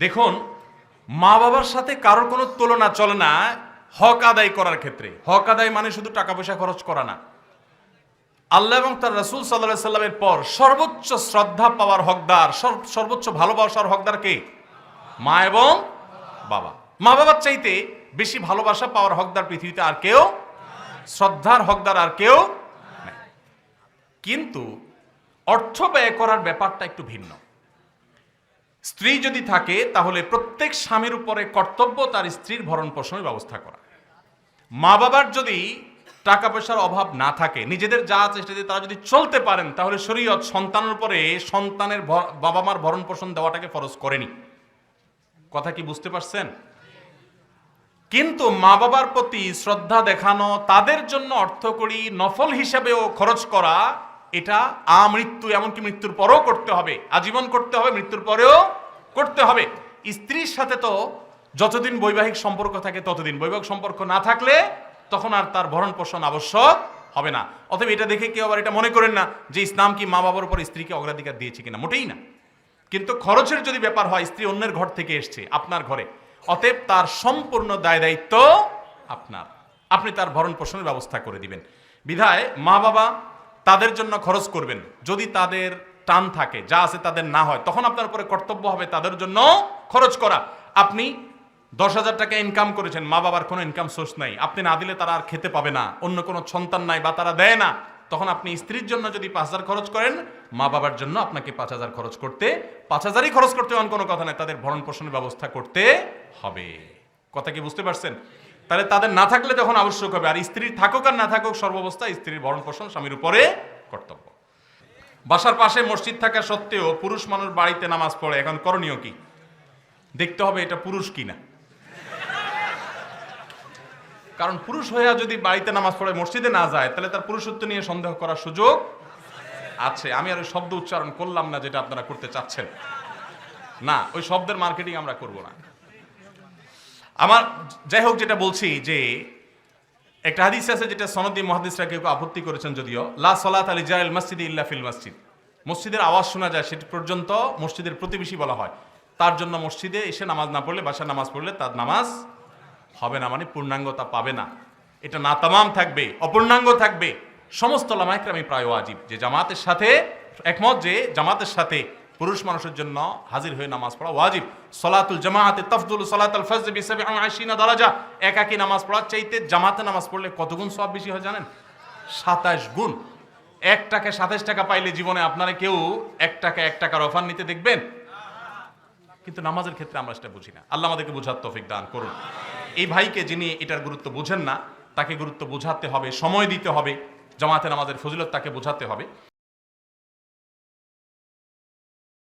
দেখুন মা বাবার সাথে কারোর কোনো তুলনা চলে না হক আদায় করার ক্ষেত্রে। হক আদায় মানে শুধু টাকা পয়সা খরচ করা না। আল্লাহ এবং তার রসুল সাল্লাহ সাল্লামের পর সর্বোচ্চ শ্রদ্ধা পাওয়ার হকদার সর্বোচ্চ ভালোবাসার হকদার কে? মা এবং বাবা। মা বাবার চাইতে বেশি ভালোবাসা পাওয়ার হকদার পৃথিবীতে আর কেউ শ্রদ্ধার হকদার আর কেউ কিন্তু অর্থ ব্যয় করার ব্যাপারটা একটু ভিন্ন। স্ত্রী যদি থাকে, তাহলে প্রত্যেক স্বামীর উপরে কর্তব্য তার স্ত্রীর ভরণ পোষণের ব্যবস্থা করা। মা বাবার যদি টাকা পয়সার অভাব না থাকে, নিজেদের যা চেষ্টা দিয়ে তারা যদি চলতে পারেন, তাহলে শরীয়ত সন্তানের উপরে সন্তানের বাবা মার ভরণ পোষণ দেওয়াটাকে ফরজ করেনি। কথা কি বুঝতে পারছেন? কিন্তু মা বাবার প্রতি শ্রদ্ধা দেখানো, তাদের জন্য অর্থকরী নফল হিসাবেও খরচ করা এটা আমৃত্যু এমনকি মৃত্যুর পরেও করতে হবে, আজীবন করতে হবে, মৃত্যুর পরেও করতে হবে। স্ত্রীর সাথে তো যতদিন বৈবাহিক সম্পর্ক থাকে ততদিন। বৈবাহিক সম্পর্ক না থাকলে তখন আর তার ভরণ পোষণ আবশ্যক হবে না। অতএব এটা দেখে কেউ আবার এটা মনে করেন না যে ইসলাম কি মা বাবার উপর স্ত্রীকে অগ্রাধিকার দিয়েছে কিনা, মোটেই না। কিন্তু খরচের যদি ব্যাপার হয়, স্ত্রী অন্যের ঘর থেকে এসছে, আপনার ঘরে, অতএব তার সম্পূর্ণ দায় দায়িত্ব আপনার। আপনি তার ভরণ পোষণের ব্যবস্থা করে দিবেন। বিধায় মা বাবা তাদের জন্য খরচ করবেন। যদি তাদের টান থাকে, যা আছে তাদের না হয়, তখন আপনার উপরে কর্তব্য হবে তাদের জন্য খরচ করা। আপনি দশ হাজার টাকা ইনকাম করেছেন, মা বাবার কোনো ইনকাম সোর্স নাই। আপনি না দিলে তারা আর খেতে পাবে না, অন্য কোনো সন্তান নাই বা তারা দেয় না। তখন আপনি স্ত্রীর জন্য যদি পাঁচ হাজার খরচ করেন, মা বাবার জন্য আপনাকে পাঁচ হাজার খরচ করতে, পাঁচ হাজারই খরচ করতে এমন কোনো কথা নাই। তাদের ভরণ পোষণের ব্যবস্থা করতে হবে। কথা কি বুঝতে পারছেন? তাহলে তাদের না থাকলে তখন আবশ্যক হবে। আর স্ত্রীর থাকুক আর না থাকুক সর্বাবস্থায় স্ত্রীর ভরণ পোষণ স্বামীর উপরে কর্তব্য। বাসার পাশে মসজিদ থাকা সত্ত্বেও পুরুষ মানুষ বাড়িতে নামাজ পড়ে। এখন করণীয় কি? দেখতে হবে এটা পুরুষ কিনা। কারণ পুরুষ হইয়া যদি বাড়িতে নামাজ পড়ে, মসজিদে না যায়, তাহলে তার পুরুষত্ব নিয়ে সন্দেহ করার সুযোগ আছে। আমি আর ওই শব্দ উচ্চারণ করলাম না যেটা আপনারা করতে চাচ্ছেন। না, ওই শব্দের মার্কেটিং আমরা করব না। আমার যাই হোক যেটা বলছি যে একটা হাদিস আছে যেটা সনদি মহাদিসরা কেউ আপত্তি করেছেন যদিও, লা সলাত আলী জাহেল মসজিদ ইল্লা ফিল মসজিদ। মসজিদের আওয়াজ শোনা যায়, সেটি পর্যন্ত মসজিদের প্রতিবেশী বলা হয়। তার জন্য মসজিদে এসে নামাজ না পড়লে বাসা নামাজ পড়লে তার নামাজ হবে না মানে পূর্ণাঙ্গতা পাবে না। এটা না তামাম থাকবে, অপূর্ণাঙ্গ থাকবে। সমস্ত লামাইকরামি প্রায় ওয়াজিব। যে জামাতের সাথে একমত, যে জামাতের সাথে পুরুষ মানুষের জন্য হাজির হয়ে নামাজ পড়া ওয়াজিব। সলাতুল জামাতে তফদুল সলাতুল ফজর বিসাবি আশিনা দরাজা। একাকি নামাজ পড়া চাইতে জামাতে নামাজ পড়লে কত গুণ সব বেশি হয় জানেন? সাতাশ গুণ। এক টাকা সাতাশ টাকা পাইলে জীবনে আপনারা কেউ এক টাকা, এক টাকার অফার নিতে দেখবেন? কিন্তু নামাজের ক্ষেত্রে আমরা সেটা বুঝি না। আল্লাহ আমাদেরকে বোঝার তৌফিক দান করুন। এই ভাইকে যিনি এটার গুরুত্ব বুঝেন না, তাকে গুরুত্ব বোঝাতে হবে, সময় দিতে হবে। জামাতে নামাজের ফজিলত তাকে বোঝাতে হবে।